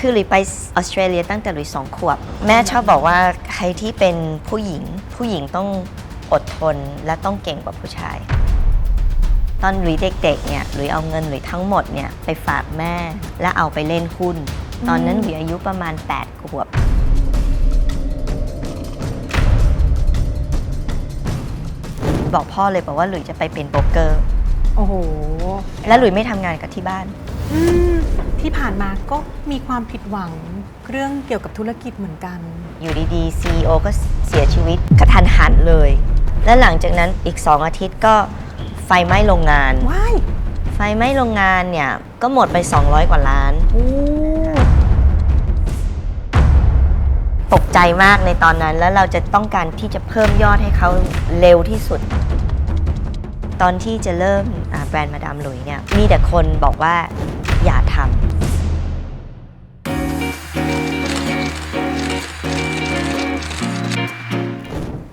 คือหลุยไปออสเตรเลียตั้งแต่หลุยสองขวบ แม่ชอบบอกว่าใครที่เป็นผู้หญิง ผู้หญิงต้องอดทนและต้องเก่งกว่าผู้ชาย ตอนหลุยเด็กๆเนี่ยหลุยเอาเงินหลุยทั้งหมดเนี่ยไปฝากแม่และเอาไปเล่นหุ้น ตอนนั้นหลุยอายุประมาณ 8 ขวบบอกพ่อเลยบอกว่าหลุยจะไปเป็นโบรกเกอร์ โอ้โห และหลุยไม่ทำงานกับที่บ้านอืม ที่ผ่านมาก็มีความผิดหวังเรื่องเกี่ยวกับธุรกิจเหมือนกัน อยู่ดีๆ CEO ก็เสียชีวิตกระทันหันเลย และหลังจากนั้นอีก 2 อาทิตย์ก็ไฟไหม้โรงงาน ว้ายไฟไหม้โรงงานเนี่ย ก็หมดไป 200 กว่าล้าน โอ้ตกใจมากในตอนนั้นแล้วเราจะต้องการที่จะเพิ่มยอดให้เขาเร็วที่สุด ตอนที่จะเริ่มอ่าแบรนด์มาดามหลุยเนี่ยมีแต่คนบอกว่าอย่าทำ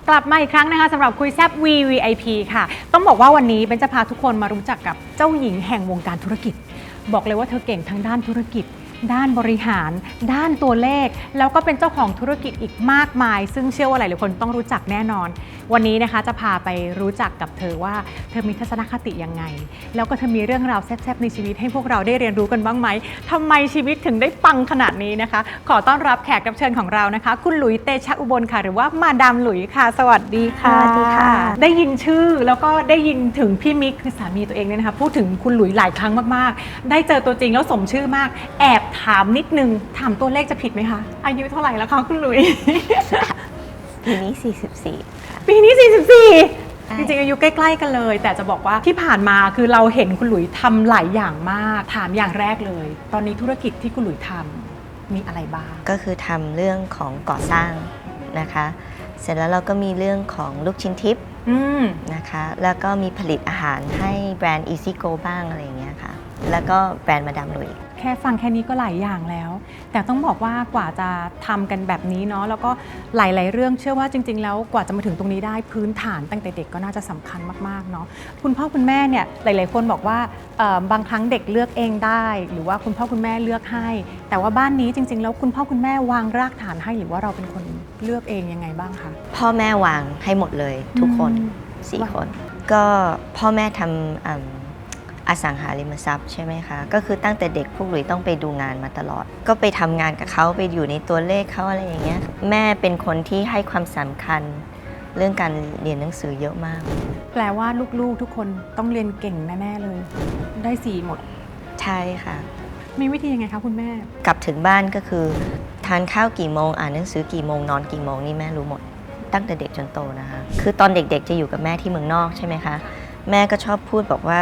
กลับมาอีกครั้งนะคะสำหรับคุยแซบ VVIP ค่ะ ต้องบอกว่าวันนี้เบนจะพาทุกคนมารู้จักกับเจ้าหญิงแห่งวงการธุรกิจ บอกเลยว่าเธอเก่งทั้งด้านธุรกิจ ด้านบริหาร ด้านตัวเลข แล้วก็เป็นเจ้าของธุรกิจอีกมากมาย ซึ่งเชื่อว่าหลายๆคนต้องรู้จักแน่นอน วันนี้นะคะจะพาไปรู้จักกับเธอว่าเธอมีทัศนคติยังไง แล้วก็เธอมีเรื่องราวแซ่บๆในชีวิตให้พวกเราได้เรียนรู้กันบ้างไหมทำไมชีวิตถึงได้ปังขนาดนี้นะคะ ขอต้อนรับแขกรับเชิญของเรานะคะ คุณหลุยเตชะอุบลค่ะ หรือว่ามาดามหลุยค่ะ สวัสดีค่ะสวัสดีค่ะ ได้ยินชื่อแล้วก็ได้ยินถึงพี่มิกคือสามีตัวเองเนี่ยนะคะพูดถึงคุณหลุยหลายครั้งมากๆ ได้เจอตัวจริงแล้วสมชื่อมากแอบถามนิดนึง ถามตัวเลขจะผิดไหมคะ อายุเท่าไหร่แล้วคะคุณหลุย ปีนี้ 44 ค่ะ ปีนี้ใช่44 จริงๆอายุใกล้ๆกันเลย แต่จะบอกว่าที่ผ่านมาคือเราเห็นคุณหลุยทำหลายอย่างมาก ถามอย่างแรกเลย ตอนนี้ธุรกิจที่คุณหลุยทำมีอะไรบ้าง ก็คือทำเรื่องของก่อสร้างนะคะ เสร็จแล้วเราก็มีเรื่องของลูกชิ้นทิพย์อืม นะคะ แล้วก็มีผลิตอาหารให้แบรนด์ Easy Go บ้างอะไรอย่างเงี้ยค่ะ แล้วก็แบรนด์มาดามหลุย แค่ฟังแค่นี้ก็หลายอย่างแล้ว แต่ต้องบอกว่ากว่าจะทำกันแบบนี้เนาะแล้วก็หลายๆเรื่องเชื่อว่าจริง ๆ แล้วกว่าจะมาถึงตรงนี้ได้พื้นฐานตั้งแต่เด็กก็น่าจะสำคัญมากๆเนาะคุณพ่อคุณแม่เนี่ยหลาย ๆ คนบอกว่าเอ่อบางครั้งเด็กเลือกเองได้ หรือว่าคุณพ่อคุณแม่เลือกให้ แต่ว่าบ้านนี้จริง ๆ แล้วคุณพ่อคุณแม่วางรากฐานให้หรือว่าเราเป็นคนเลือกเองยังไงบ้างคะพ่อแม่วางให้หมดเลยทุกคนอืมสี่วางคน ก็พ่อแม่ทำ อืมอสังหาริมทรัพย์ใช่ไหมคะ ก็คือตั้งแต่เด็กพวกหลุยต้องไปดูงานมาตลอด ก็ไปทำงานกับเขาไปอยู่ในตัวเลขเขาอะไรอย่างเงี้ย แม่เป็นคนที่ให้ความสำคัญ เรื่องการเรียนหนังสือเยอะมาก แปลว่าลูกๆทุกคนต้องเรียนเก่งแน่ๆเลย ได้สี่หมด ใช่ค่ะ มีวิธียังไงคะคุณแม่ กลับถึงบ้านก็คือ ทานข้าวกี่โมงอ่านหนังสือกี่โมงนอนกี่โมงนี่แม่รู้หมด ตั้งแต่เด็กจนโตนะคะ คือตอนเด็กๆจะอยู่กับแม่ที่เมืองนอกใช่ไหมคะ แม่ก็ชอบพูดบอกว่า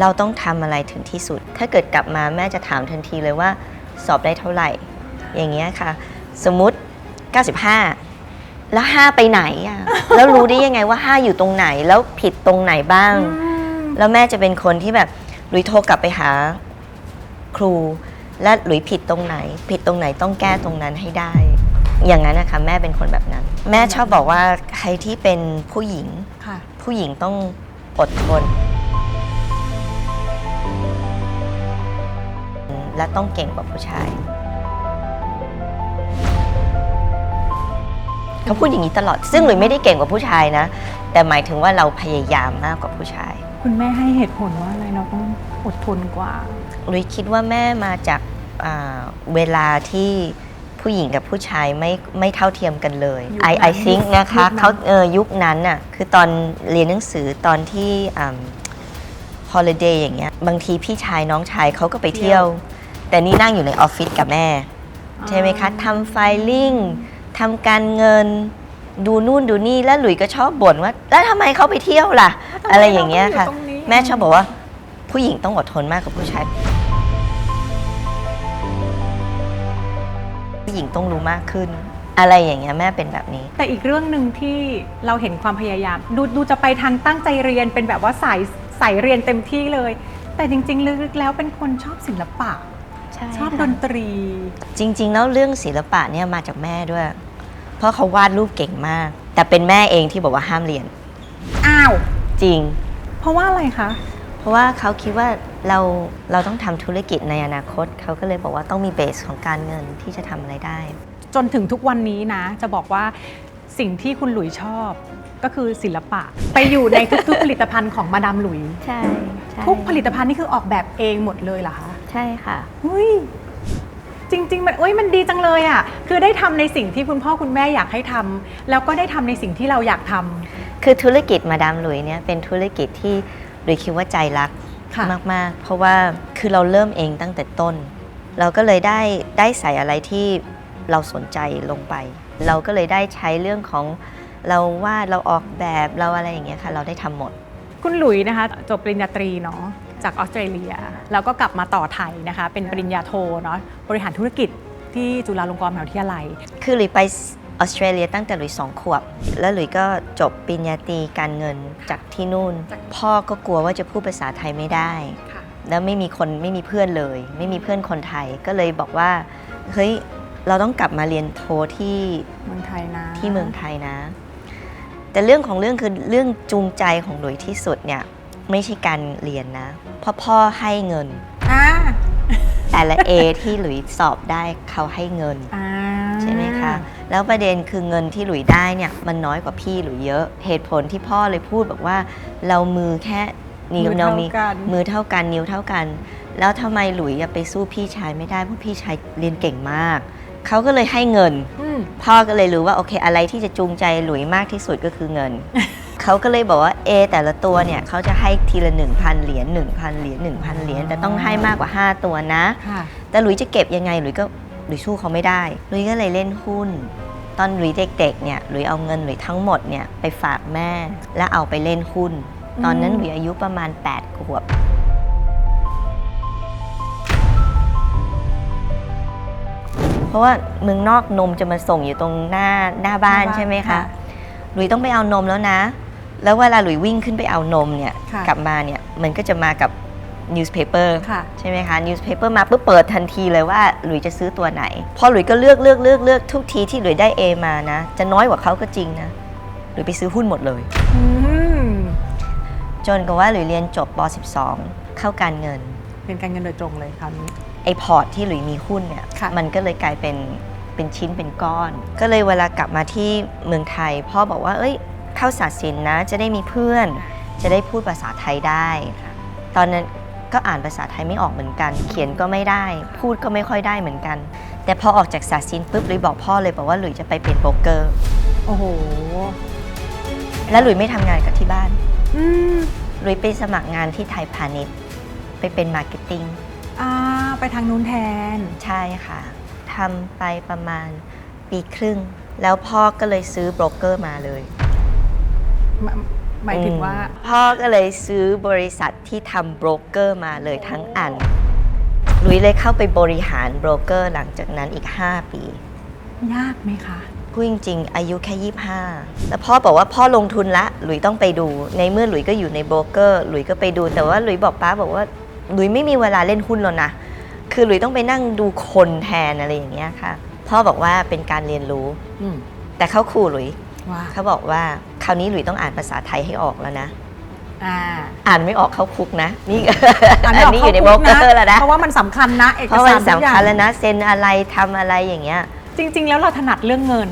เราต้องทำอะไรถึงที่สุด ถ้าเกิดกลับมาแม่จะถามทันทีเลยว่า สอบได้เท่าไหร่ อย่างเงี้ยค่ะ สมมุติ 95 แล้ว 5 ไปไหนอะแล้วรู้ได้ยังไงว่า 5 อยู่ตรงไหนแล้วผิดตรงไหนบ้าง แล้วแม่จะเป็นคนที่แบบหลุยโทรกลับไปหาครู และหลุยผิดตรงไหน ผิดตรงไหนต้องแก้ตรงนั้นให้ได้ อย่างนั้นนะคะแม่เป็นคนแบบนั้น แม่ชอบบอกว่าใครที่เป็นผู้หญิง ค่ะ ผู้หญิงต้องอดทน และต้องเก่งกว่าผู้ชาย เขาพูดอย่างนี้ตลอดซึ่งหลุยไม่ได้เก่งกว่าผู้ชายนะ แต่หมายถึงว่าเราพยายามมากกว่าผู้ชาย คุณแม่ให้เหตุผลว่าอะไรเราต้องอดทนกว่าหลุยคิดว่าแม่มาจากอ่าเวลาที่ผู้หญิงกับผู้ชายไม่ไม่เท่าเทียมกันเลยยุค I นั้น I think นะคะยุคนั้นเขาเออยุคนั้นน่ะคือตอนเรียนหนังสือตอนที่ฮอลิเดย์อย่างเงี้ยบางทีพี่ชายน้องชายเขาก็ไปเที่ยว แต่นี่นั่งอยู่ในออฟฟิศกับแม่ ใช่ไหมคะทำไฟลิ่งทำการเงิน ดูนู่นดูนี่แล้วหลุยก็ชอบบ่นว่า แล้วทำไมเขาไปเที่ยวล่ะ อะไรอย่างเงี้ยค่ะทำไมเราต้องอยู่ตรงนี้แม่ชอบบอกว่า ผู้หญิงต้องอดทนมากกว่าผู้ชายผู้หญิงต้องรู้มากขึ้น อะไรอย่างเงี้ยแม่เป็นแบบนี้ แต่อีกเรื่องหนึ่งที่เราเห็นความพยายาม ดูดูจะไปทางตั้งใจเรียนเป็นแบบว่าสายสายเรียนเต็มที่เลย แต่จริง ๆ ลึกๆแล้วเป็นคนชอบศิลปะ ชอบดนตรี จริง ๆ แล้วเรื่องศิลปะเนี่ยมาจากแม่ด้วย เพราะเขาวาดรูปเก่งมาก แต่เป็นแม่เองที่บอกว่าห้ามเรียน อ้าว จริง เพราะว่าอะไรคะ เพราะว่าเขาคิดว่าเราเราต้องทำธุรกิจในอนาคต เขาก็เลยบอกว่าต้องมีเบสของการเงินที่จะทำอะไรได้ จนถึงทุกวันนี้นะ จะบอกว่าสิ่งที่คุณหลุยชอบก็คือศิลปะ ไปอยู่ในทุกๆผลิตภัณฑ์ของมาดามหลุย ใช่ใช่ทุกผลิตภัณฑ์นี่คือออกแบบเองหมดเลยเหรอคะ ใช่ค่ะเฮ้ยจริง ๆ มันเอ้ยมันดีจังเลยอะ่ะ คือได้ทำในสิ่งที่คุณพ่อคุณแม่อยากให้ทำแล้วก็ได้ทำในสิ่งที่เราอยากทำ คือธุรกิจมาดามหลุยเนี่ยเป็นธุรกิจที่หลุยคิดว่าใจรักค่ะ มาก ๆ เพราะว่าคือเราเริ่มเองตั้งแต่ต้น เราก็เลยได้ได้ใส่อะไรที่เราสนใจลงไป เราก็เลยได้ใช้เรื่องของเราวาดเราออกแบบเราอะไรอย่างเงี้ยค่ะ เราได้ทำหมด คุณหลุยนะคะ จบปริญญาตรีเนาะ จากออสเตรเลีย แล้วก็กลับมาต่อไทยนะคะ เป็นปริญญาโทเนาะบริหารธุรกิจที่จุฬาลงกรณ์มหาวิทยาลัย คือหลุยไปออสเตรเลียตั้งแต่หลุยสองขวบ แล้วหลุยก็จบปริญญาตรีการเงินจากที่นู่น พ่อก็กลัวว่าจะพูดภาษาไทยไม่ได้ค่ะแล้วไม่มีคนไม่มีเพื่อนเลย ไม่มีเพื่อนคนไทยก็เลยบอกว่าเฮ้ยเราต้องกลับมาเรียนโทที่เมืองไทยนะที่เมืองไทยนะ แต่เรื่องของเรื่องคือเรื่องจูงใจของหลุยที่สุดเนี่ยไม่ใช่การเรียนนะ เพราะพ่อให้เงิน อ่าแต่ละ A ที่หลุยสอบได้เขาให้เงิน อ่า ใช่ไหมคะ แล้วประเด็นคือเงินที่หลุยได้เนี่ยมันน้อยกว่าพี่หลุยเยอะ เหตุผลที่พ่อเลยพูดบอกว่า เรามือแค่นิ้วมือเราเท่ามีกัน มือเท่ากันนิ้วเท่ากัน แล้วทำไมหลุยอะไปสู้พี่ชายไม่ได้เพราะพี่ชายเรียนเก่งมาก เขาก็เลยให้เงิน อืม พ่อก็เลยรู้ว่าโอเคอะไรที่จะจูงใจหลุยมากที่สุดก็คือเงิน เขาก็เลยบอกว่าเอแต่ละตัวเนี่ยเขาจะให้ทีละ 1,000 เหรียญ1,000 เหรียญ1,000 เหรียญแต่ต้องให้มากกว่า 5 ตัวนะ ค่ะ แต่หลุยจะเก็บยังไงหลุยก็หลุยสู้เขาไม่ได้หลุยก็เลยเล่นหุ้น ตอนหลุยเด็กๆเนี่ยหลุยเอาเงินหลุยทั้งหมดเนี่ยไปฝากแม่ แล้วเอาไปเล่นหุ้น ตอนนั้นหลุยอายุประมาณ8ขวบ เพราะว่าเมืองนอกนมจะมาส่งอยู่ตรงหน้าหน้าบ้านหน้าบ้านใช่ไหมคะค่ะ หลุยต้องไปเอานมแล้วนะ แล้วเวลาหลุยวิ่งขึ้นไปเอานมเนี่ยค่ะกลับมาเนี่ยมันก็จะมากับ newspaper ค่ะ ใช่ไหมคะ newspaper มาปุ๊บเปิดทันทีเลยว่าหลุยจะซื้อตัวไหน พอหลุยก็เลือกเลือกเลือกเลือกทุกทีที่หลุยได้ A มานะ จะน้อยกว่าเขาก็จริงนะหลุยไปซื้อหุ้นหมดเลย อืมจนกับว่าหลุยเรียนจบป .12 เข้าการเงิน เป็นการเงินโดยตรงเลยคราวนี้ ไอพอร์ตที่หลุยมีหุ้นเนี่ย ค่ะ มันก็เลยกลายเป็นเป็นชิ้นเป็นก้อน ก็เลยเวลากลับมาที่เมืองไทย พ่อบอกว่า เอ้ย เข้าศาสตร์ศิลป์นะ จะได้มีเพื่อน จะได้พูดภาษาไทยได้ ตอนนั้นก็อ่านภาษาไทยไม่ออกเหมือนกัน เขียนก็ไม่ได้ พูดก็ไม่ค่อยได้เหมือนกัน แต่พอออกจากศาสตร์ศิลป์ปุ๊บหลุยบอกพ่อเลยบอกว่าหลุยจะไปเป็นโบรกเกอร์ โอ้โห แล้วหลุยไม่ทำงานกับที่บ้านอืมหลุยไปสมัครงานที่ไทยพาณิชย์ ไปเป็นมาร์เก็ตติ้งอ่าไปทางนู้นแทน ใช่ค่ะทำไปประมาณปีครึ่ง แล้วพ่อก็เลยซื้อโบรกเกอร์มาเลย หมายหมายถึงว่าอืมพ่อก็เลยซื้อบริษัทที่ทำโบรกเกอร์มาเลยทั้งอันหลุยเลยเข้าไปบริหารโบรกเกอร์หลังจากนั้นอีก 5 ปี ยากไหมคะพูดจริงๆอายุแค่ 25 แล้วพ่อบอกว่าพ่อลงทุนละหลุยต้องไปดู ในเมื่อหลุยก็อยู่ในโบรกเกอร์หลุยก็ไปดู แต่ว่าหลุยบอกป้าบอกว่าหลุยไม่มีเวลาเล่นหุ้นแล้วนะคือหลุยต้องไปนั่งดูคนแทนอะไรอย่างเงี้ยค่ะ พ่อบอกว่าเป็นการเรียนรู้อืมแต่เขาขู่หลุยว่าเขาบอกว่า คราวนี้หลุยต้องอ่านภาษาไทยให้ออกแล้วนะ อ่าอ่านไม่ออกเข้าคุกนะ นี่อัอันนนี้นี้อออยู่ในโบรกเกอร์แล้วนะเพราะว่ามันสำคัญนะเอกเพราะสามัรนทุกอย่าสำคัญงแล้วนะเซ็นอะไรทำอะไรอย่างเงี้ย จริง ๆ แล้วเราถนัดเรื่องเงิน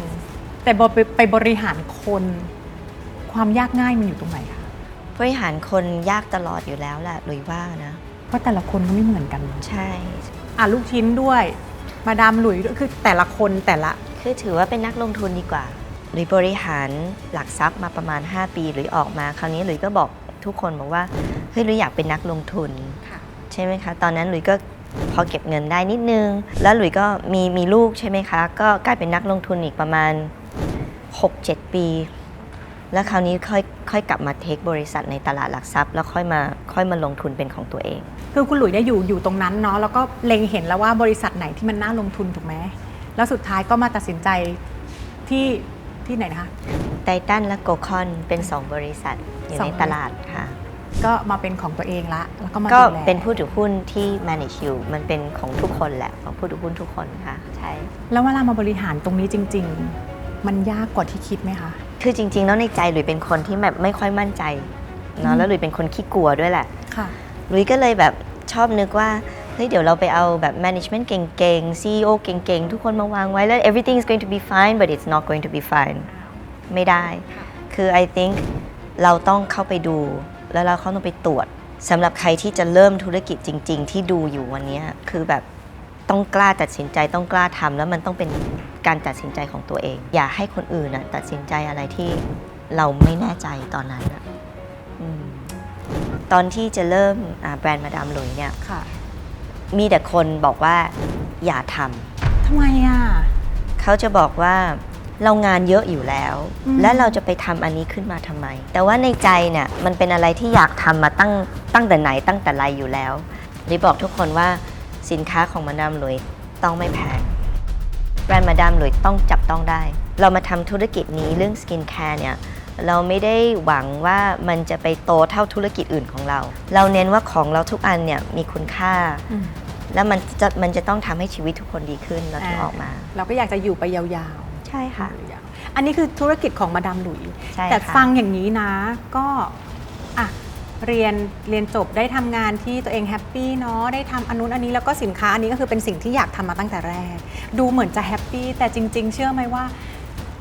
แต่บอไปไปบริหารคนความยากง่ายมันอยู่ตรงไหนคะบริหารคนยากตลอดอยู่แล้วแหละหลุยว่านะ เพราะแต่ละคนก็ไม่เหมือนกันใช่ อะลูกชิ้นด้วย มาดามหลุยด้วยคือแต่ละคนแต่ละ คือถือว่าเป็นนักลงทุนดีกว่า หลุยบริหารหลักทรัพย์มาประมาณ 5 ปีหลุยออกมาคราวนี้หลุยก็บอกทุกคนบอกว่าเฮ้ยหลุยอยากเป็นนักลงทุนค่ะใช่ไหมคะ ตอนนั้นหลุยก็พอเก็บเงินได้นิดนึง แล้วหลุยก็มีมีลูกใช่ไหมคะ ก็กลายเป็นนักลงทุนอีกประมาณ 6-7 ปี แล้วคราวนี้ค่อยค่อยกลับมาเทคบริษัทในตลาดหลักทรัพย์ แล้วค่อยมาค่อยมาลงทุนเป็นของตัวเอง คือคุณหลุยได้อยู่อยู่ตรงนั้นเนาะแล้วก็เล็งเห็นแล้วว่าบริษัทไหนที่มันน่าลงทุนถูกไหมแล้วสุดท้ายก็มาตัดสินใจที่ ที่ไหนนะคะ ไททันและโกคอนเป็น 2 บริษัท อยู่สองในบริษัทตลาดค่ะ ก็มาเป็นของตัวเองละ แล้วก็มาก็ดูแลเป็นผู้ถือหุ้นที่ manage อยู่ มันเป็นของทุกคนแหละ ของผู้ถือหุ้นทุกคนค่ะ ใช่ แล้วเวลามาบริหารตรงนี้จริง ๆ มันยากกว่าที่คิดไหมคะ คือจริงๆแล้วในใจหลุยเป็นคนที่แบบไม่ค่อยมั่นใจอืเนาะมแล้วหลุยเป็นคนขี้กลัวด้วยแหละค่ะลุยก็เลยแบบชอบนึกว่า เฮ้ยเดี๋ยวเราไปเอาแบบ management เก่งๆ CEO เก่งๆ ทุกคนมาวางไว้แล้ว everything is going to be fine but it's not going to be fine ไม่ได้ คือ I think เราต้องเข้าไปดู แล้วเราเข้าต้องไปตรวจสำหรับใครที่จะเริ่มธุรกิจจริง ๆ ที่ดูอยู่วันนี้คือแบบต้องกล้าตัดสินใจต้องกล้าทำแล้วมันต้องเป็นการตัดสินใจของตัวเอง อย่าให้คนอื่นนะตัดสินใจอะไรที่เราไม่แน่ใจตอนนั้นน่ะอืมตอนที่จะเริ่มแบรนด์มาดามหลุยเนี่ย มีแต่คนบอกว่าอย่าทำทำไมอะเขาจะบอกว่าเรางานเยอะอยู่แล้ว อืม และเราจะไปทำอันนี้ขึ้นมาทำไม แต่ว่าในใจเนี่ยมันเป็นอะไรที่อยากทำมาตั้งตั้งแต่ไหนตั้งแต่ไรอยู่แล้วริบอกทุกคนว่าสินค้าของมาดามหลุยต้องไม่แพงแบรนด์มาดามหลุยต้องจับต้องได้ เรามาทำธุรกิจนี้เรื่องสกินแคร์เนี่ย เราไม่ได้หวังว่ามันจะไปโตเท่าธุรกิจอื่นของเรา เราเน้นว่าของเราทุกอันเนี่ยมีคุณค่าอืมแล้วมันจะมันจะต้องทำให้ชีวิตทุกคนดีขึ้นเราถึงอ่าออกมา เราก็อยากจะอยู่ไปยาวใช่ค่ะๆอันนี้คือธุรกิจของมาดามหลุย ใช่แต่ค่ะ ฟังอย่างนี้นะก็อะเรียนเรียนจบได้ทำงานที่ตัวเองแฮปปี้เนาะได้ทำอันนู้นอันนี้แล้วก็สินค้าอันนี้ก็คือเป็นสิ่งที่อยากทำมาตั้งแต่แรก ดูเหมือนจะแฮปปี้แต่จริง ๆ เชื่อไหมว่า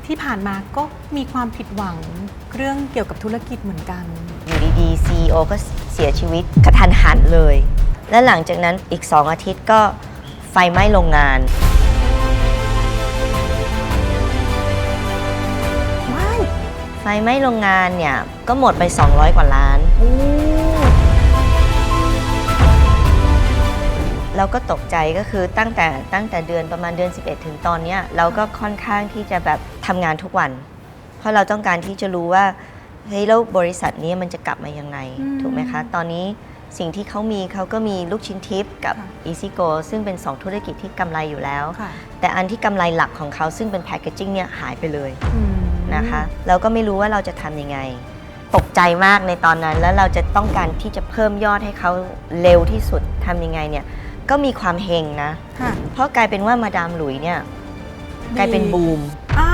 ที่ผ่านมาก็มีความผิดหวังเรื่องเกี่ยวกับธุรกิจเหมือนกัน อยู่ดีๆ CEO ก็เสียชีวิตกระทันหันเลย และหลังจากนั้นอีก 2 อาทิตย์ก็ไฟไหม้โรงงานว้ายไฟไหม้โรงงานเนี่ย ก็หมดไป 200 กว่าล้าน โอ้ เราก็ตกใจก็คือตั้งแต่ตั้งแต่เดือนประมาณเดือน 11 ถึงตอนเนี้ยเราก็ค่อนข้างที่จะแบบทำงานทุกวัน เพราะเราต้องการที่จะรู้ว่าเฮ้ยแล้วบริษัทนี้มันจะกลับมายังไงถูกไหมคะ ตอนนี้สิ่งที่เขามีเขาก็มีลูกชิ้นทิปกับ Easy Go ซึ่งเป็น 2 ธุรกิจที่กำไรอยู่แล้ว ค่ะแต่อันที่กำไรหลักของเขาซึ่งเป็นแพ c เกจิ้งเนี่ยหายไปเลย อืม นะคะเราก็ไม่รู้ว่าเราจะทำยังไง ตกใจมากในตอนนั้น แล้วเราจะต้องการที่จะเพิ่มยอดให้เขาเร็วที่สุดทำยังไงเนี่ย ก็มีความเฮงนะ ค่ะเพราะกลายเป็นว่ามาดามหลุยเนี่ยกลายเป็นบูม อ่า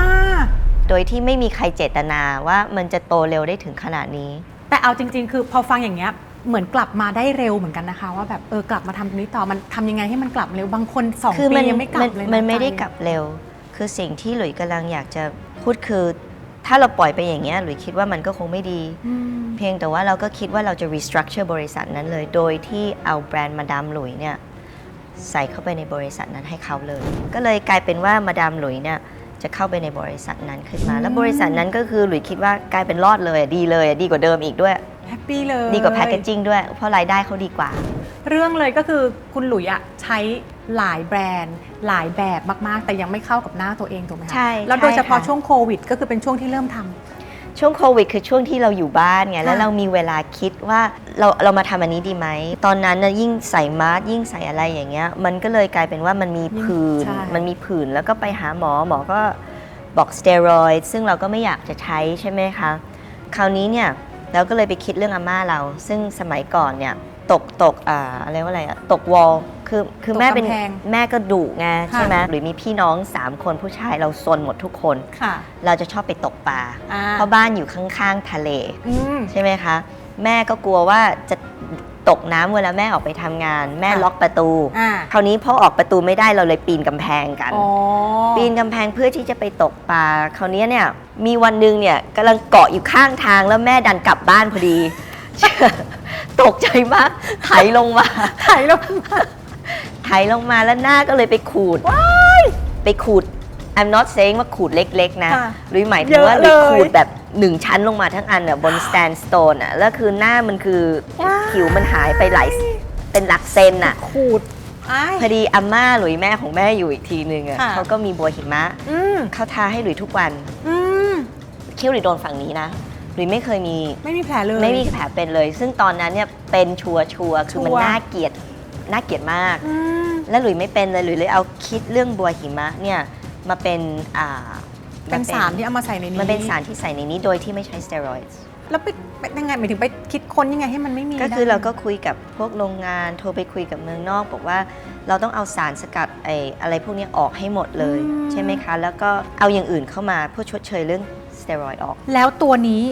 โดยที่ไม่มีใครเจตนาว่ามันจะโตเร็วได้ถึงขนาดนี้ แต่เอาจริง ๆ คือพอฟังอย่างเงี้ยเหมือนกลับมาได้เร็วเหมือนกันนะคะ ว่าแบบเออกลับมาทำตรงนี้ต่อมันทำยังไงให้มันกลับเร็วบางคนสองคือปีมันยังไม่กลับมันเลยะมันไม่ได้ใจกลับเร็ว คือสิ่งที่หลุยกำลังอยากจะพูดคือ ถ้าเราปล่อยไปอย่างเงี้ยหลุยคิดว่ามันก็คงไม่ดี อืมเพียงแต่ว่าเราก็คิดว่าเราจะ restructure บริษัทนั้นเลย โดยที่เอาแบรนด์มาดามหลุยเนี่ย ใส่เข้าไปในบริษัทนั้นให้เขาเลย ก็เลยกลายเป็นว่ามาดามหลุยเนี่ยจะเข้าไปในบริษัทนั้นขึ้นมา แล้วบริษัทนั้นก็คือหลุยคิดว่ากลายเป็นรอดเลยอะดีเลยอะดีกว่าเดิมอีกด้วยแฮปปี้เลยดีกว่าแพคเกจิ้งด้วย เพราะรายได้เขาดีกว่า เรื่องเลยก็คือคุณหลุยอะใช้หลายแบรนด์ หลายแบบมาก ๆ แต่ยังไม่เข้ากับหน้าตัวเองถูกไหมคะใช่แล้วโดยเฉพาะใช่ค่ะช่วงโควิด ก็คือเป็นช่วงที่เริ่มทำ ช่วงโควิดคือช่วงที่เราอยู่บ้านไงแล้วค่ะเรามีเวลาคิดว่าเราเรามาทำอันนี้ดีไหม ตอนนั้นนะยิ่งใส่มาสก์ยิ่งใส่อะไรอย่างเงี้ย มันก็เลยกลายเป็นว่ามันมีผื่นใช่มันมีผื่นแล้วก็ไปหาหมอหมอก็บอกสเตียรอยด์ซึ่งเราก็ไม่อยากจะใช้ใช่ไหมคะคราวนี้เนี่ยเราก็เลยไปคิดเรื่องอาม่าเรา ซึ่งสมัยก่อนเนี่ยตกตกอ่าอะไรว่าอะไรอะตกวอล คือคือตกแม่เป็นกำแพงแม่ก็ดุไงค่ะ ใช่ไหมหรือมีพี่น้องสามคนผู้ชายเราซนหมดทุกคน ค่ะเราจะชอบไปตกปลาอ่าเพราะบ้านอยู่ข้างๆทะเล อืม ใช่ไหมคะ แม่ก็กลัวว่าจะตกน้ำเวลาแม่ออกไปทำงาน แม่ค่ะ ล็อกประตู อ่าคราวนี้พอออกประตูไม่ได้เราเลยปีนกำแพงกัน อ๋อปีนกำแพงเพื่อที่จะไปตกปลาคราวนี้เนี่ยมีวันหนึ่งเนี่ยกำลังเกาะอยู่ข้างทางแล้วแม่ดันกลับบ้านพอดี ตกใจมากไถลงมา ถ่ายลงมา ไถลงมาแล้วหน้าก็เลยไปขูด ไปขูด I'm not saying ว่าขูดเล็ก ๆ นะค่ะหรือหมายถึเยงอะว่าหรือเลยขูดแบบหนึ่งชั้นลงมาทั้งอันอะบน stand stone อะแล้วคือหน้ามันคือว้าย ผิวมันหายไปหลายเป็นหลักเซนอะ ขูดไอ้ายพอดีอาม่าหลุยแม่ของแม่อยู่อีกทีนึงอะค่ะ เขาก็มีบัวหิมะอืมเขาทาให้หลุยทุกวันอืมเขี้ยวหลุยโดนฝั่งนี้นะหลุยไม่เคยมี ไม่มีแผลเลย ไม่มีแผลเป็นเลย ซึ่งตอนนั้นเนี่ยเป็นชัวร์ชัวร์คือมันชัวร์ น่าเกลียด น่าเกลียดมาก อืม แล้วหลุยไม่เป็นเลยหลุยเลยเอาคิดเรื่องบัวหิมะเนี่ยมาเป็นอ่าเป็นสารที่เอามาใส่ในนี้มันเป็นสารที่ใส่ในนี้โดยที่ไม่ใช้สเตียรอยด์ แล้วไปไปยังไงหมายถึงไปคิดค้นยังไงให้มันไม่มีก็คือได้ เราก็คุยกับพวกโรงงานโทรไปคุยกับเมืองนอก บอกว่าเราต้องเอาสารสกัดไออะไรพวกนี้ออกให้หมดเลยใช่ไหมคะ แล้วก็เอาอย่างอื่นเข้ามาเพื่อชดเชยเรื่องสเตียรอยด์ออก แล้วตัวนี้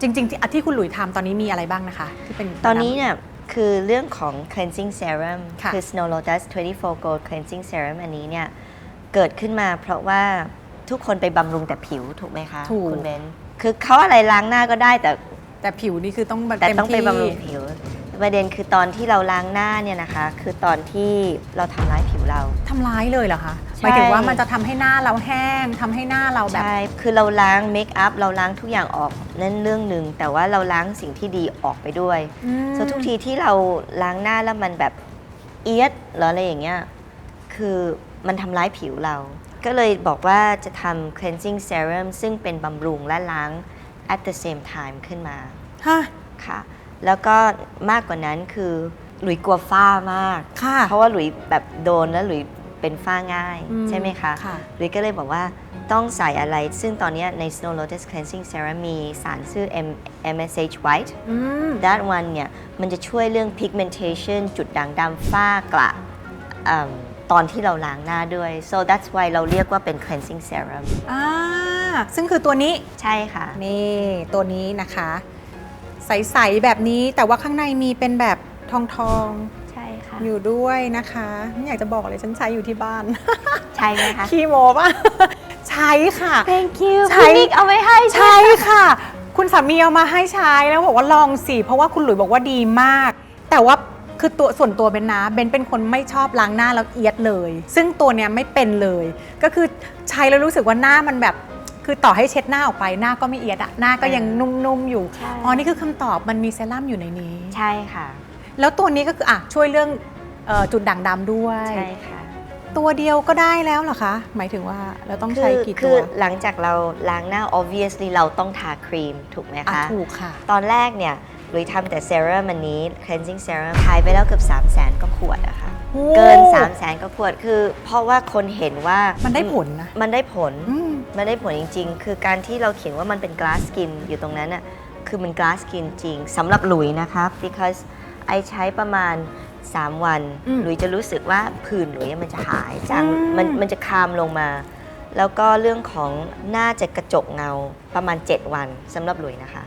จริงๆที่อะที่คุณหลุยทำตอนนี้มีอะไรบ้างนะคะ ที่เป็นตอนนี้เนี่ย คือเรื่องของ cleansing serum ค่ะคือ Snow Lotus 24 Gold cleansing serum อันนี้เนี่ย เกิดขึ้นมาเพราะว่าทุกคนไปบำรุงแต่ผิวถูกไหมคะ ถูก คุณเบนคือเขาอะไรล้างหน้าก็ได้แต่แต่ผิวนี่คือต้องแบบแต่เต็มต้องไปที่ บำรุงผิว ประเด็นคือตอนที่เราล้างหน้าเนี่ยนะคะ คือตอนที่เราทำร้ายผิวเรา ทำร้ายเลยเหรอคะใช่หมายถึงว่ามันจะทำให้หน้าเราแห้งทำให้หน้าเราแบบ ใช่ คือเราล้างเมคอัพเราล้างทุกอย่างออกนั่นเรื่องหนึ่ง แต่ว่าเราล้างสิ่งที่ดีออกไปด้วยอืม so ทุกทีที่เราล้างหน้าแล้วมันแบบเอียดหรืออะไรอย่างเงี้ย คือมันทำร้ายผิวเรา ก็เลยบอกว่าจะทำ cleansing serum ซึ่งเป็นบำรุงและล้าง at the same time ขึ้นมา ฮะ ค่ะ แล้วก็มากกว่านั้นคือหลุยกลัวฝ้ามาก ค่ะ เพราะว่าหลุยแบบโดนแล้วหลุยเป็นฝ้าง่าย อืมใช่ไหมคะค่ะ หลุยก็เลยบอกว่าต้องใส่อะไร ซึ่งตอนเนี้ยใน Snow Lotus Cleansing Serum มีสารชื่อ M MSH White อืม that one เนี่ย มันจะช่วยเรื่อง pigmentation จุดด่างดำฝ้ากระอืมตอนที่เราล้างหน้าด้วย so that's why เราเรียกว่าเป็น cleansing serum อ่า ซึ่งคือตัวนี้ ใช่ค่ะ นี่ ตัวนี้นะคะ ใส ๆ แบบนี้ แต่ว่าข้างในมีเป็นแบบทองทองใช่ค่ะ ๆอยู่ด้วยนะคะไม่อยากจะบอกเลยฉันใช้อยู่ที่บ้าน ใช่ไหมคะ ขี้โมป่ะ ใช้ค่ะ thank you ใช้คุณนิกเอาไว้ให้ใช่ใช่ค่ะ คุณสามีเอามาให้ใช้แล้วบอกว่าลองสิ เพราะว่าคุณหลุยบอกว่าดีมาก แต่ว่าคือตัวส่วนตัวเบนนะเบนเป็นคนไม่ชอบล้างหน้าแล้วเอียดเลย ซึ่งตัวเนี้ยไม่เป็นเลย ก็คือใช้แล้วรู้สึกว่าหน้ามันแบบ คือต่อให้เช็ดหน้าออกไปหน้าก็ไม่เอียดอะหน้าก็ยังนุ่มๆอยู่ใช่ อ๋อนี่คือคำตอบมันมีเซรั่มอยู่ในนี้ ใช่ค่ะ แล้วตัวนี้ก็คืออะช่วยเรื่องเออจุดด่างดำด้วย ใช่ค่ะตัวเดียวก็ได้แล้วเหรอคะ หมายถึงว่าเราต้องใช้กี่คืตัอวหลังจากเราล้างหน้า obviously เราต้องทาครีมถูกไหมอะคะ ถูกค่ะ ตอนแรกเนี่ยห ลุยทำแต่เซรั่มอันนี้ cleansing serum ขายไปแล้วเกือบ 3 0 0 0 0 0ก็ขวดอะค่ะโอ้เกิน 3 0 0 0 0 0ก็ขวดคือ เพราะว่าคนเห็นว่ามัมันได้ผลนะ มันได้ผล อืม มันได้ผลจริง ๆ คือการที่เราเขียนว่ามันเป็น glass skin อยู่ตรงนั้นน่ะคือมัน glass skin จริงสำหรับหลุยนะคะ because ไอใช้ประมาณ 3 วัน อืมหลุยจะรู้สึกว่าผื่นหลุยมันจะหายจางอืม มันมันจะคามลงมา แล้วก็เรื่องของหน้าจะกระจกเงาประมาณ 7 วันสำหรับหลุยนะคะ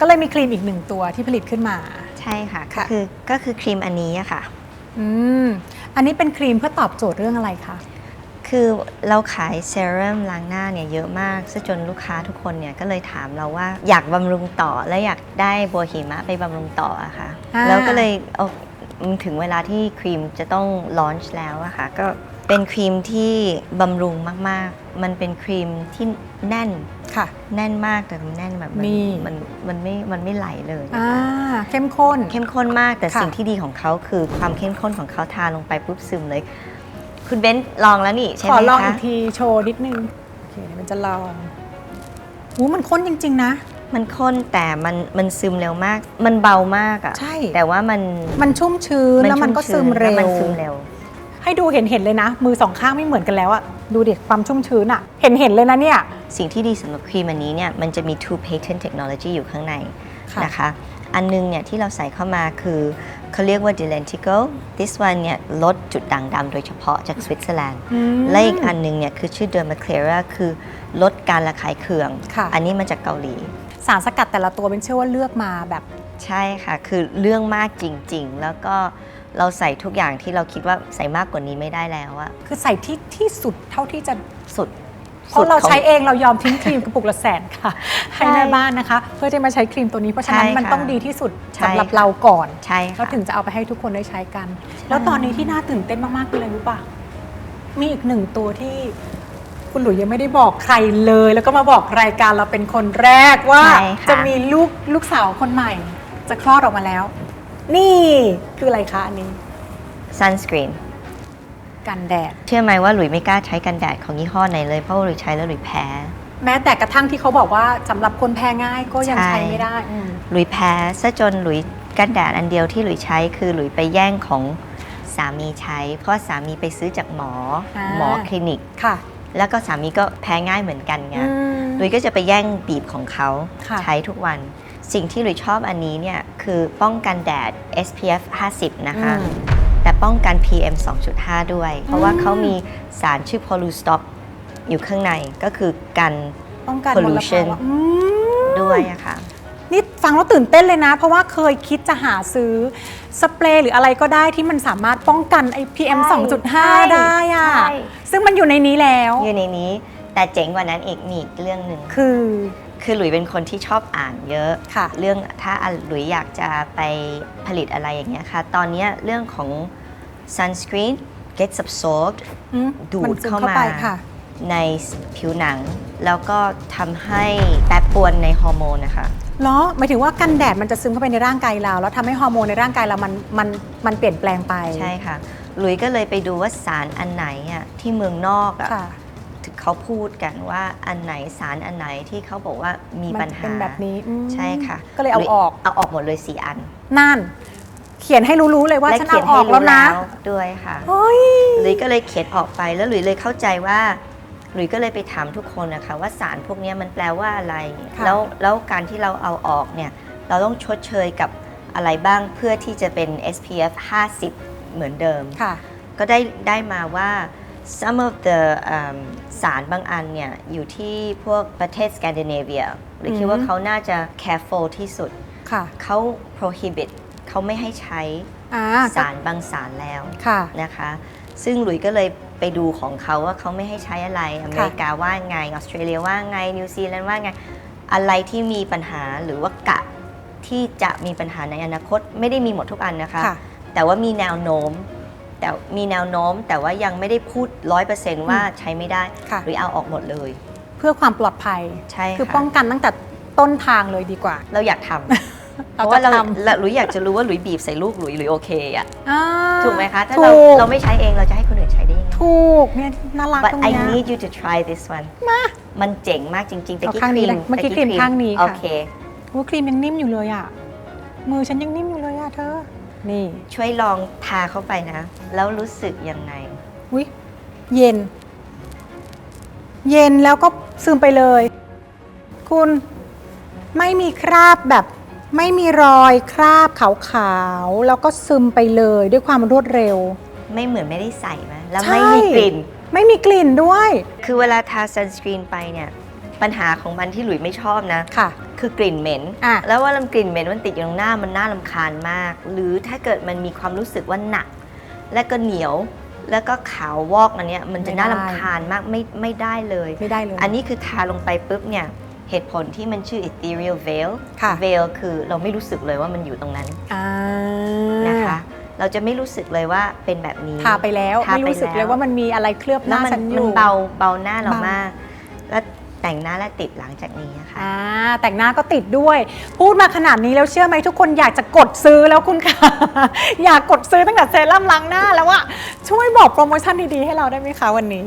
ก็เลยมีครีมอีกหนึ่งตัวที่ผลิตขึ้นมา ใช่ค่ะก็ค่ะ คือก็คือครีมอันนี้อะค่ะ อืมอันนี้เป็นครีมเพื่อตอบโจทย์เรื่องอะไรคะ คือเราขายเซรั่มล้างหน้าเนี่ยเยอะมากซะจนลูกค้าทุกคนเนี่ยก็เลยถามเราว่าอยากบำรุงต่อและอยากได้บัวหิมะไปบำรุงต่ออะค่ะอ่า แล้วก็เลยเอาถึงเวลาที่ครีมจะต้องลอนช์แล้วอะค่ะก็ เป็นครีมที่บำรุงมาก ๆ มันเป็นครีมที่แน่นค่ะ แน่นมากแต่มันแน่นแบบมันี่มันมันไม่มันไม่ไหลเลยอ่าเข้มข้น เข้มข้นมากแต่ค่ะ สิ่งที่ดีของเขาคือความเข้มข้นของเขาทาลงไปปุ๊บซึมเลย คุณเบนซ์ลองแล้วนี่ใช่ไหขมอคะลองอีกทีโชว์นิดนึง โอเคเดี๋ยวมันจะลองอู้มันข้นจริง ๆ นะ มันข้นแต่มันมันซึมเร็วมาก มันเบามากอะใช่ แต่ว่ามันมันชุ่มชื้นแล้วมันก็ซึมเร็แล้วมันซึมเร็ว ให้ดูเห็นเห็นๆเลยนะ มือสองข้างไม่เหมือนกันแล้วอะดูเด็กความชุ่มชื้นอะเห็นเห็นๆเลยนะเนี่ย สิ่งที่ดีสำหรับครีมอันนี้เนี่ยมันจะมี two patent technology อยู่ข้างในค่ะนะคะ อันนึงเนี่ยที่เราใส่เข้ามาคือเขาเรียกว่า Delentical this one เนี่ยลดจุดด่างดำโดยเฉพาะจากสวิตเซอร์แลนด์อืมและอีกอันนึงเนี่ยคือชื่อ Dermaclera คือลดการระคายเคืองค่ะอันนี้มาจากเกาหลี สารสกัดแต่ละตัวเป็นเชื่อว่าเลือกมาแบบ ใช่ค่ะ คือเรื่องมากจริง ๆ แล้วก็ เราใส่ทุกอย่างที่เราคิดว่าใส่มากกว่านี้ไม่ได้แล้วอะคือใส่ที่ที่สุดเท่าที่จะสุด เพราะเราสุดของใช้เองเรายอมทิ้งครีมกระปุกละแสนค่ะ ให้แม่บ้านนะคะ เพื่อจะมาใช้ครีมตัวนี้เพราะฉะนั้นใช่มันค่ะต้องดีที่สุดใช่สำหรับค่ะเราก่อนใช่แล้วค่ะถึงจะเอาไปให้ทุกคนได้ใช้กัน แล้วตอนนี้ที่น่าตื่นเต้นมากๆคืออะไรรู้ป่ะมีอีกหนึ่งตัวที่คุณหลุยยังไม่ได้บอกใครเลย แล้วก็มาบอกรายการเราเป็นคนแรกว่าใช่ค่ะจะมีลูกลูกสาวคนใหม่ จะคลอดออกมาแล้ว นี่คืออะไรคะอันนี้ sunscreen กันแดด เชื่อไหมว่าหลุยไม่กล้าใช้กันแดดของยี่ห้อไหนเลย เพราะว่าหลุยใช้แล้วหลุยแพ้ แม้แต่กระทั่งที่เขาบอกว่าสำหรับคนแพ้ง่ายก็ยังใช่ ใช้ไม่ได้อืมหลุยแพ้ซะจนหลุยกันแดดอันเดียวที่หลุยใช้คือหลุยไปแย่งของสามีใช้ เพราะสามีไปซื้อจากหมออ่าหมอคลินิก ค่ะแล้วก็สามีก็แพ้ง่ายเหมือนกันไงอืม หลุยก็จะไปแย่งบีบของเขาค่ะ ใช้ทุกวัน สิ่งที่หลุยชอบอันนี้เนี่ยคือป้องกันแดด SPF 50 นะคะอืมแต่ป้องกัน PM 2.5 ด้วย เพราะว่าเขามีสารชื่อ Polustop อยู่ข้างในก็คือกัน ป้องกันมลภา pollution วะอืมด้วยอะค่ะ นี่ฟังแล้วตื่นเต้นเลยนะ เพราะว่าเคยคิดจะหาซื้อสเปรย์หรืออะไรก็ได้ที่มันสามารถป้องกันไอ PM ใช่ใช่2.5ได้อะใช่ ซึ่งมันอยู่ในนี้แล้ว อยู่ในนี้แต่เจ๋งกว่านั้นอีกมีอีกเรื่องหนึ่ง คือ คือหลุยเป็นคนที่ชอบอ่านเยอะค่ะ เรื่องถ้าหลุยอยากจะไปผลิตอะไรอย่างเงี้ยค่ะ ตอนเนี้ยเรื่องของ sunscreen gets absorbed อืมดูมัดนซึมเข้าเข้ามาไปค่ะในผิวหนัง แล้วก็ทำให้แปรปรวนในฮอร์โมนนะคะเหรอหมายถึงว่ากันแดดมันจะซึมเข้าไปในร่างกายเรา แล้วทำให้ฮอร์โมนในร่างกายเรามันมันมันเปลี่ยนแปลงไป ใช่ค่ะ หลุยก็เลยไปดูว่าสารอันไหนอะที่เมืองนอกอะค่ะ เขาพูดกันว่าอันไหนสารอันไหนที่เขาบอกว่ามีมันปัญหาเป็นแบบนี้อืมใช่ค่ะก็เลยเอาออก เอาออกหมดเลยสี่อันนั่น เขียนให้รู้ๆเลยว่าและฉันเขีเอายนอให้อกแล้วรู้นะแล้วด้วยค่ะเฮ้ยหลุยก็เลยเขียนออกไปแล้วหลุยเลยเข้าใจว่าหลุยก็เลยไปถามทุกคนนะคะว่าสารพวกเนี้ยมันแปลว่าอะไรค่ะแล้วแล้วการที่เราเอาออกเนี่ยเราต้องชดเชยกับอะไรบ้างเพื่อที่จะเป็น SPF 50 เหมือนเดิม ค่ะ ก็ได้ได้มาว่า some of the อืมสารบางอันเนี่ยอยู่ที่พวกประเทศสแกนดิเนเวียหรือคิดว่าอืมเขาน่าจะ careful ที่สุด ค่ะเขา prohibit เขาไม่ให้ใช้อ่าสารบางสารแล้วค่ะ นะคะ ซึ่งหลุยส์ก็เลยไปดูของเขาว่าเขาไม่ให้ใช้อะไร อเมริกาว่าไง ออสเตรเลียว่าไง นิวซีแลนด์ว่าไง อะไรที่มีปัญหาหรือว่ากะที่จะมีปัญหาในอนาคตไม่ได้มีหมดทุกอันนะคะ ค่ะ แต่ว่ามีแนวโน้ม แต่มีแนวโน้มแต่ว่ายังไม่ได้พูดร้อยเปอร์เซนต์ว่าใช้ไม่ได้ ค่ะ หรือเอาออกหมดเลย เพื่อความปลอดภัย ใช่คือค่ะป้องกันตั้งแต่ต้นทางเลยดีกว่า เราอยากทำเพเราราะจะว่าเราทำเราหลุยอยากจะรู้ว่าหลุยบีบใส่ลูกหลุยหลุยโอเคอะอ่าถูกไหมคะ ถ้าถูเรากเราไม่ใช้เองเราจะให้คนอื่นใช้ได้ยังไง ถูกเนี่ยน่ารัก But ตรง I เนี้ย need you to try this one มามันเจ๋งมากจริงๆตะกี้เอาข้างคนี้รีเลมยเมื่อกี้ตะครีมข้างนี้ค่ะ โอเค โอ้ครีมยังนิ่มอยู่เลยอะ มือฉันยังนิ่มอยู่เลยอะเธอ นี่ช่วยลองทาเข้าไปนะ แล้วรู้สึกยังไง อุ้ยเย็น เย็นแล้วก็ซึมไปเลย คุณไม่มีคราบแบบ ไม่มีรอยคราบขาวๆแล้วก็ซึมไปเลยด้วยความรวดเร็ว ไม่เหมือนไม่ได้ใส่ไหมแล้วใช่ไม่มีกลิ่น ไม่มีกลิ่นด้วย คือเวลาทาซันสกรีนไปเนี่ย ปัญหาของมันที่หลุยไม่ชอบนะค่ะ คือกลิ่นเหม็น อะ แล้วว่าลำกลิ่นเหม็นมันติดอยู่ตรงหน้ามันน่าลำคาญมาก หรือถ้าเกิดมันมีความรู้สึกว่าหนัก และก็เหนียว แล้วก็ขาววอกอันเนี้ยมันจะน่าลำคาญมากไม่ไม่ได้เลย ไม่ได้เลย อันนี้คือทาลงไปปุ๊บเนี่ยเหตุผลที่มันชื่อ ethereal veil ค่ะ veil คือเราไม่รู้สึกเลยว่ามันอยู่ตรงนั้นอ่านะคะ เราจะไม่รู้สึกเลยว่าเป็นแบบนี้ ทาไปแล้ว ทาไม่รู้สึกเลยว่ามันมีอะไรเคลือบหแล้วน้ามันฉันอมันยู่เบาเบาหน้าเราเบาม มาก แล้ว แต่งหน้าและติดหลังจากนี้นะคะ อ่าแต่งหน้าก็ติดด้วย พูดมาขนาดนี้แล้วเชื่อไหมทุกคนอยากจะกดซื้อแล้วคุณค่ะ อยากกดซื้อตั้งแต่เซรั่มล้างหน้าแล้วว่าช่วยบอกโปรโมชั่นดีๆให้เราได้ไหมคะวันนี้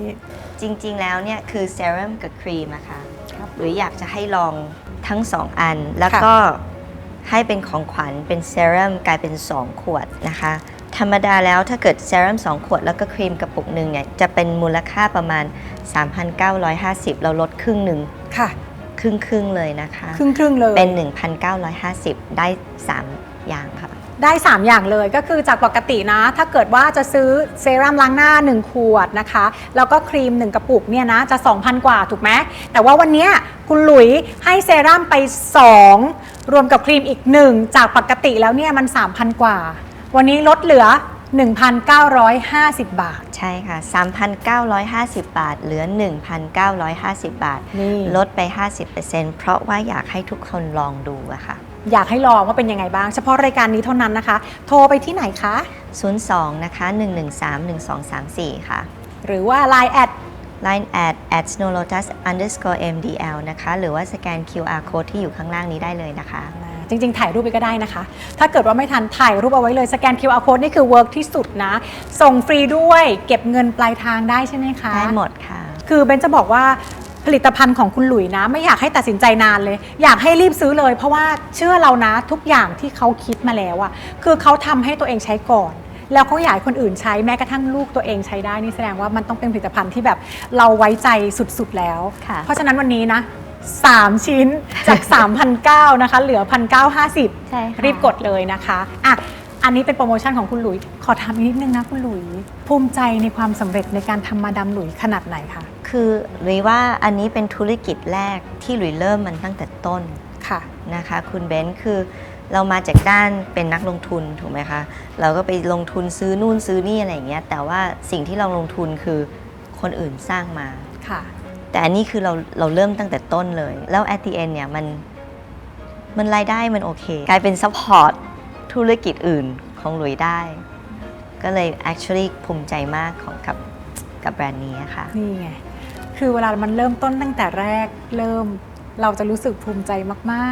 จริงๆ แล้วเนี่ยคือเซรั่มกับครีมอะค่ะครับหรืออยากจะให้ลองทั้งสองอัน แล้วก็ให้เป็นของขวัญเป็นเซรั่มกลายเป็น 2 ขวดนะคะ ธรรมดาแล้วถ้าเกิดเซรั่ม2 ขวดแล้วก็ครีมกระปุกหนึ่งเนี่ยจะเป็นมูลค่าประมาณ 3,950 เราลดครึ่งหนึ่งค่ะ ครึ่งครึ่งๆเลยนะคะ ครึ่งครึ่งๆเลย เป็น 1,950 ได้ 3 อย่างค่ะ ได้ 3 อย่างเลยก็คือจากปกตินะ ถ้าเกิดว่าจะซื้อเซรั่มล้างหน้า 1 ขวดนะคะ แล้วก็ครีม 1 กระปุกเนี่ยนะจะ 2,000 กว่าถูกไหมแต่ว่าวันเนี้ยคุณหลุยให้เซรั่มไป 2 รวมกับครีมอีก 1 จากปกติแล้วเนี่ยมัน 3,000 กว่า วันนี้ลดเหลือ 1,950 บาท ใช่ค่ะ 3,950 บาท เหลือ 1,950 บาท นี่ ลดไป 50%เพราะว่าอยากให้ทุกคนลองดูอะค่ะ อยากให้ลองว่าเป็นยังไงบ้าง เฉพาะรายการนี้เท่านั้นนะคะ โทรไปที่ไหนคะ 02 นะคะ 113 1234 ค่ะ หรือว่า Line แอด Line at at snowlotus underscore mdl นะคะ หรือว่าสแกน QR code ที่อยู่ข้างล่างนี้ได้เลยนะคะ จริง ๆ ถ่ายรูปไปก็ได้นะคะ ถ้าเกิดว่าไม่ทันถ่ายรูปเอาไว้เลยสแกน QR code นี่คือเวิร์กที่สุดนะ ส่งฟรีด้วย เก็บเงินปลายทางได้ใช่ไหมคะ ได้หมดค่ะ คือเบนจะบอกว่าผลิตภัณฑ์ของคุณหลุยนะ ไม่อยากให้ตัดสินใจนานเลย อยากให้รีบซื้อเลย เพราะว่าเชื่อเรานะทุกอย่างที่เขาคิดมาแล้วอะคือเขาทำให้ตัวเองใช้ก่อน แล้วเขาอยากให้คนอื่นใช้แม้กระทั่งลูกตัวเองใช้ได้นี่แสดงว่ามันต้องเป็นผลิตภัณฑ์ที่แบบเราไว้ใจสุดๆแล้วค่ะเพราะฉะนั้นวันนี้นะ 3 ชิ้นจาก 3,900นะคะ เหลือ 1,950 ใช่ค่ะ รีบกดเลยนะคะอะอันนี้เป็นโปรโมชั่นของคุณหลุย ขอถามอีกนิดนึงนะคุณหลุย ภูมิใจในความสำเร็จในการทำมาดามหลุยขนาดไหนคะ คือหรือว่าอันนี้เป็นธุรกิจแรกที่หลุยเริ่มมันตั้งแต่ต้นค่ะ นะคะคุณเบนซ์คือเรามาจากด้านเป็นนักลงทุนถูกไหมคะ เราก็ไปลงทุนซื้อนู่นซื้อนี่อะไรอย่างเงี้ยแต่ว่าสิ่งที่เราลงทุนคือคนอื่นสร้างมา ค่ะ แต่อันนี้คือเราเราเริ่มตั้งแต่ต้นเลย แล้ว at the end เนี่ยมันมันรายได้มันโอเค กลายเป็น support ธุรกิจอื่นของหลุยได้ ก็เลย actually ภูมิใจมากของกับกับแบรนด์นี้ค่ะ นี่ไง คือเวลามันเริ่มต้นตั้งแต่แรกเริ่มเราจะรู้สึกภูมิใจมา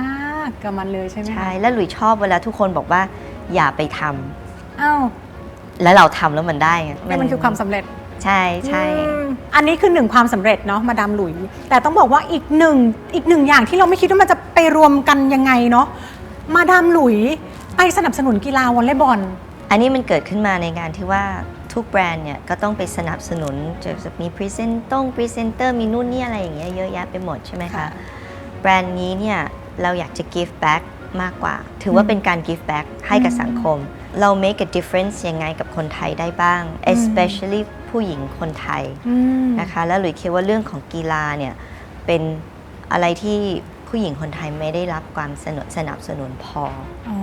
กๆ กับมันเลยใช่ไหมคะใช่ แล้วหลุยชอบเวลาทุกคนบอกว่าอย่าไปทำอ้าวแล้วเราทำแล้วมันได้ไงนี่มันคือความสำเร็จ ใช่ใช่อืมอันนี้คือหนึ่งความสำเร็จเนาะมาดามหลุย แต่ต้องบอกว่าอีกหนึ่งอีกหนึ่งอย่างที่เราไม่คิดว่ามันจะไปรวมกันยังไงเนาะมาดามหลุยไปสนับสนุนกีฬาวอลเลย์บอล อันนี้มันเกิดขึ้นมาในการที่ว่าทุกแบรนด์เนี่ยก็ต้องไปสนับสนุนจะมีพรีเซนต์ต้องพรีเซนเตอร์มีนู่นนี่อะไรอย่างเงี้ยเยอะแยะไปหมดใช่ไหมคะค่ะแบรนด์นี้เนี่ยเราอยากจะ give back มากกว่า ถือว่าเป็นการ give back ให้กับสังคม เรา make a difference ยังไงกับคนไทยได้บ้าง especially ผู้หญิงคนไทยอืมนะคะ แล้วหลุยคิดว่าเรื่องของกีฬาเนี่ยเป็นอะไรที่ผู้หญิงคนไทยไม่ได้รับความสนับสนับสนุนพออ๋อ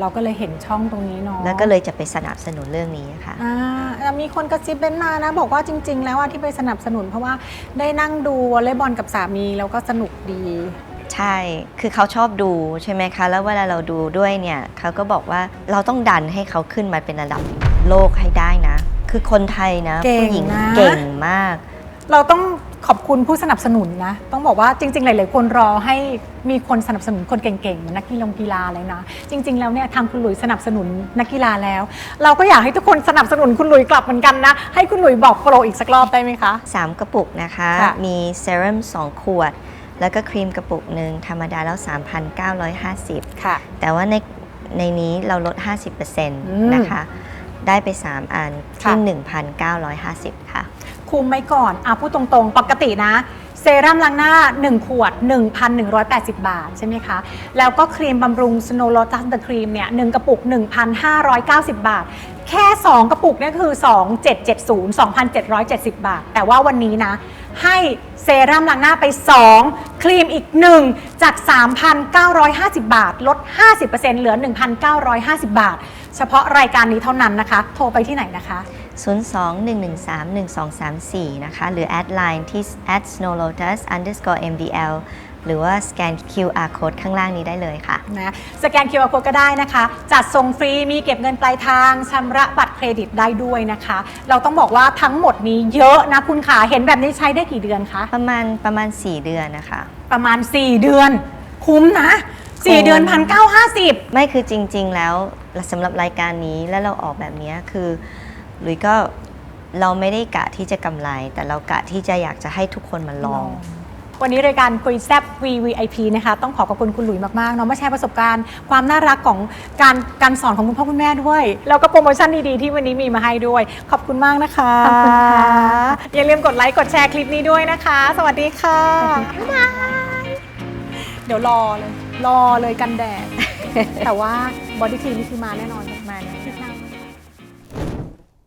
เราก็เลยเห็นช่องตรงนี้เนาะแล้วก็เลยจะไปสนับสนุนเรื่องนี้ค่ะอ่าแล้วมีคนกระซิบเบนมานะ บอกว่าจริง ๆ แล้วอะที่ไปสนับสนุนเพราะว่าได้นั่งดูวอลเลย์บอลกับสามีแล้วก็สนุกดี ใช่ คือเขาชอบดูใช่ไหมคะ แล้วเวลาเราดูด้วยเนี่ยเขาก็บอกว่าเราต้องดันให้เขาขึ้นมาเป็นระดับโลกให้ได้นะ คือคนไทยนะเก่งผู้หญิงนะ เก่งมาก เราต้องขอบคุณผู้สนับสนุนนะ ต้องบอกว่าจริง ๆ หลาย ๆ คนรอให้มีคนสนับสนุนคนเก่งๆเหมือนนักกีฬากีฬาเลยนะ จริง ๆ แล้วเนี่ยทางคุณหลุยสนับสนุนนักกีฬาแล้ว เราก็อยากให้ทุกคนสนับสนุนคุณหลุยกลับเหมือนกันนะ ให้คุณหลุยบอกโปรอีกสักรอบได้ไหมคะ 3 กระปุกนะคะ ค่ะ มีเซรั่ม2ขวด แล้วก็ครีมกระปุกหนึ่งธรรมดาแล้ว 3,950 ค่ะ แต่ว่าในในนี้เราลดม50%นะคะ ได้ไป 3 อันที่ค่ะ1,950 ค่ะ คุมไหมก่อนอะพูดตรงๆ ปกตินะเซรั่มล้างหน้า 1 ขวด 1,180 บาท ใช่ไหมคะ แล้วก็ครีมบำรุง Snow Lotus The Cream เนี่ย1กระปุก 1,590 บาท แค่ 2 กระปุกเนี่ยคือ 2,770 2,770 บาท แต่ว่าวันนี้นะ ให้เซรั่มล้างหน้าไป 2 ครีมอีก 1 จาก 3,950 บาท ลด 50%เหลือ 1,950 บาท เฉพาะรายการนี้เท่านั้นนะคะ โทรไปที่ไหนนะคะ 02-113-1234 นะคะ หรือแอดไลน์ที่ at snowlotus underscore mdl หรือว่าสแกน QR code ข้างล่างนี้ได้เลยค่ะ นะสแกน QR Code ก็ได้นะคะ จัดส่งฟรีมีเก็บเงินปลายทางชำระบัตรเครดิตได้ด้วยนะคะ เราต้องบอกว่าทั้งหมดนี้เยอะนะคุณขาเห็นแบบนี้ใช้ได้กี่เดือนคะ ประมาณประมาณ 4 เดือนนะคะ ประมาณ 4 เดือน คุ้มนะคุ้ม4เดือนพันเก้าห้าสิบ ไม่คือจริง ๆ แล้วสำหรับรายการนี้แล้วเราออกแบบเนี้ยคือหลุยก็เราไม่ได้กะที่จะกำไร แต่เรากะที่จะอยากจะให้ทุกคนมาลอง วันนี้รายการคุยแซบ VVIP นะคะต้องขอขอบคุณคุณหลุยมากๆเนาะมาแชร์ประสบการณ์ ความน่ารักของการการสอนของคุณพ่อคุณแม่ด้วย แล้วก็โปรโมชั่นดีๆที่วันนี้มีมาให้ด้วย ขอบคุณมากนะคะขอบคุณค่ะ อย่าลืมกดไลค์กดแชร์คลิปนี้ด้วยนะคะ สวัสดีค่ะสวัสดีค่ะบ๊ายบายเดี๋ยวรอเลยรอเลยกันแดด แต่ว่าบอดี้ครีมนี่คือมาแน่นอนมาแน่คลิปหน้า